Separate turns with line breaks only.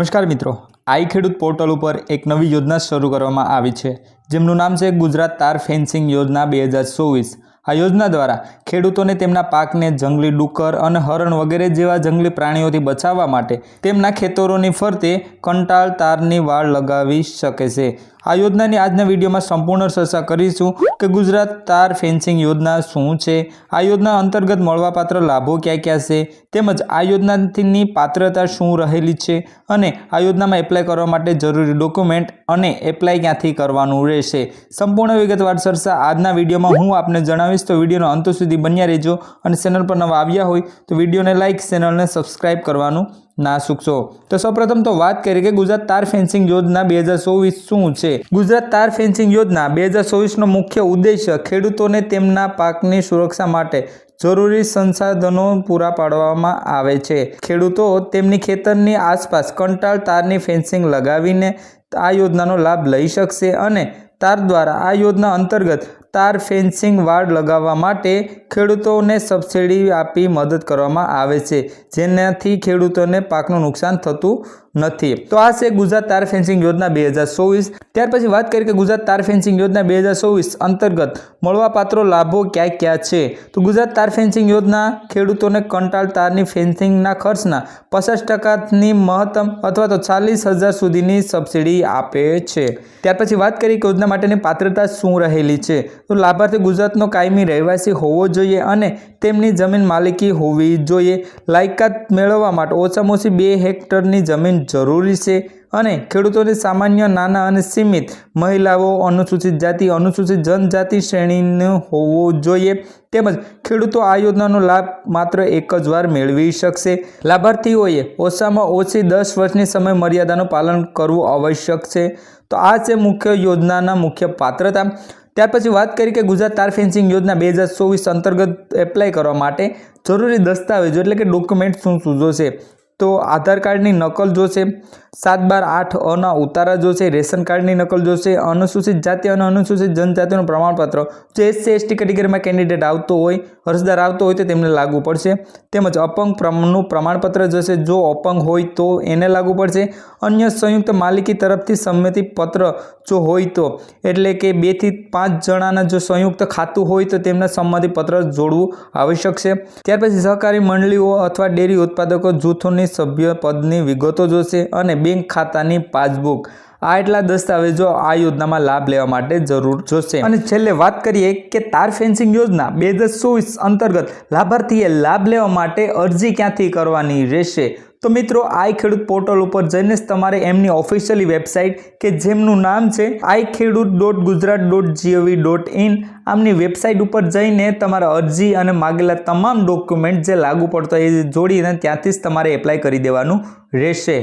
નમસ્કાર મિત્રો. આઈ ખેડૂત પોર્ટલ ઉપર એક નવી યોજના શરૂ કરવામાં આવી છે, જેમનું નામ છે ગુજરાત તાર ફેન્સિંગ યોજના બે હજાર ચોવીસ. આ યોજના દ્વારા ખેડૂતોને તેમના પાકને જંગલી ડુક્કર અને હરણ વગેરે જેવા જંગલી પ્રાણીઓથી બચાવવા માટે તેમના ખેતરોની ફરતે કંટાળ, તારની વાળ લગાવી શકે છે. આ યોજનાની આજના વિડીયોમાં સંપૂર્ણ ચર્ચા કરીશું કે ગુજરાત તાર ફેન્સિંગ યોજના શું છે? આ યોજના અંતર્ગત મળવાપાત્ર લાભો ક્યાં ક્યાં છે? તેમજ આ યોજનાની પાત્રતા શું રહેલી છે? અને આ યોજનામાં એપ્લાય કરવા માટે જરૂરી ડોક્યુમેન્ટ અને એપ્લાય ક્યાંથી કરવાનું રહેશે? સંપૂર્ણ વિગતવાર ચર્ચા આજના વિડીયોમાં હું આપને જણાવીશ. તો વિડીયોનો અંત સુધી બન્યા રહેજો અને ચેનલ પર નવા આવ્યા હોય તો વિડીયોને લાઇક ચેનલને સબસ્ક્રાઇબ કરવાનું ના ચૂકશો તો સૌપ્રથમ તો વાત કરીએ કે ગુજરાત તાર ફેન્સિંગ યોજના બે હજાર ચોવીસ શું છે? ગુજરાત તાર ફેન્સિંગ યોજના બે હજાર ચોવીસનો મુખ્ય ઉદ્દેશ્ય ખેડૂતોને તેમના પાકની સુરક્ષા માટે જરૂરી સંસાધનો પૂરા પાડવામાં આવે છે. ખેડૂતો તેમની ખેતરની આસપાસ કંટાળ તારની ફેન્સિંગ લગાવીને આ યોજનાનો લાભ લઈ શકશે અને તાર દ્વારા આ યોજના અંતર્ગત તાર ફેન્સિંગ વાડ લગાવવા માટે ખેડૂતોને સબસિડી આપી મદદ કરવામાં આવે છે. જેનાથી ખેડૂતોને પાકનું નુકસાન થતું નથી. તો આ છે ગુજરાત તાર ફેન્સિંગ યોજના બે હજાર ચોવીસ. ત્યાર પછી વાત કરીએ કે ગુજરાત તાર ફેન્સિંગ યોજના બે હજાર ચોવીસ અંતર્ગત મળવાપાત્રો લાભો ક્યાં ક્યાં છે? તો ગુજરાત તાર ફેન્સિંગ યોજના ખેડૂતોને કંટાળ તારની ફેન્સિંગના ખર્ચના પચાસ ટકાની મહત્તમ અથવા તો ચાલીસ હજાર સુધીની સબસિડી આપે છે. ત્યાર પછી વાત કરીએ કે યોજના માટેની પાત્રતા શું રહેલી છે? તો લાભાર્થી ગુજરાતનો કાયમી રહેવાસી હોવો જોઈએ અને તેમની જમીન માલિકી હોવી જોઈએ. લાયકાત મેળવવા માટે ઓછામાં ઓછી બે હેક્ટરની જમીન જરૂરી છે અને ખેડૂતોને સામાન્ય, નાના અને સીમિત મહિલાઓ અનુસૂચિત જાતિ, અનુસૂચિત જનજાતિ શ્રેણીનું હોવું જોઈએ. તેમજ ખેડૂતો આ યોજનાનો લાભ માત્ર એક જ વાર મેળવી શકશે. લાભાર્થીઓએ ઓછામાં ઓછી દસ વર્ષની સમય મર્યાદાનું પાલન કરવું આવશ્યક છે. તો આ છે મુખ્ય યોજનાના મુખ્ય પાત્રતા. ત્યાર પછી વાત કરી કે ગુજરાત તાર ફેન્સિંગ યોજના બે હજાર ચોવીસ અંતર્ગત એપ્લાય કરવા માટે જરૂરી દસ્તાવેજો એટલે કે ડોક્યુમેન્ટ શું શું જોશે તો આધાર કાર્ડની નકલ જોશે. સાત બાર આઠ અના ઉતારા જોશે, રેશન કાર્ડની નકલ જોશે, અનુસૂચિત જાતિ અને અનુસૂચિત જનજાતિનું પ્રમાણપત્ર. જો એસસી એસટી કેટેગરીમાં કેન્ડિડેટ આવતો હોય, અરજદાર આવતો હોય, તો તેમને લાગુ પડશે. તેમજ અપંગ પ્રમનું પ્રમાણપત્ર જોશે. જો અપંગ હોય તો એને લાગુ પડશે. અન્ય સંયુક્ત માલિકી તરફથી સંમતિ પત્ર જો હોય તો. એટલે કે બેથી પાંચ જણાના જો સંયુક્ત ખાતું હોય, તો તેમના સંમતિ પત્ર જોડવું આવશ્યક છે. ત્યાર પછી સહકારી મંડળીઓ અથવા ડેરી ઉત્પાદકો જૂથોની સભ્ય પદની વિગતો જોશે અને બેંક ખાતાની પાસબુક. આ એટલા દસ્તાવેજો આ યોજનામાં લાભ લેવા માટે જરૂર જોશે. અને છેલ્લે વાત કરીએ કે તાર ફેન્સિંગ યોજના બે હજાર ચોવીસ અંતર્ગત લાભાર્થીએ લાભ લેવા માટે અરજી ક્યાંથી કરવાની રહેશે? તો મિત્રો, આઈ ખેડૂત પોર્ટલ ઉપર જઈને જ તમારે એમની ઓફિશિયલી વેબસાઇટ કે જેમનું નામ છે, I Khedut dot Gujarat dot G O V, dot website ઉપર જઈને તમારા અરજી અને માગેલા તમામ ડોક્યુમેન્ટ જે લાગુ પડતો એ જોડીને ત્યાંથી જ તમારે એપ્લાય કરી દેવાનું રહેશે.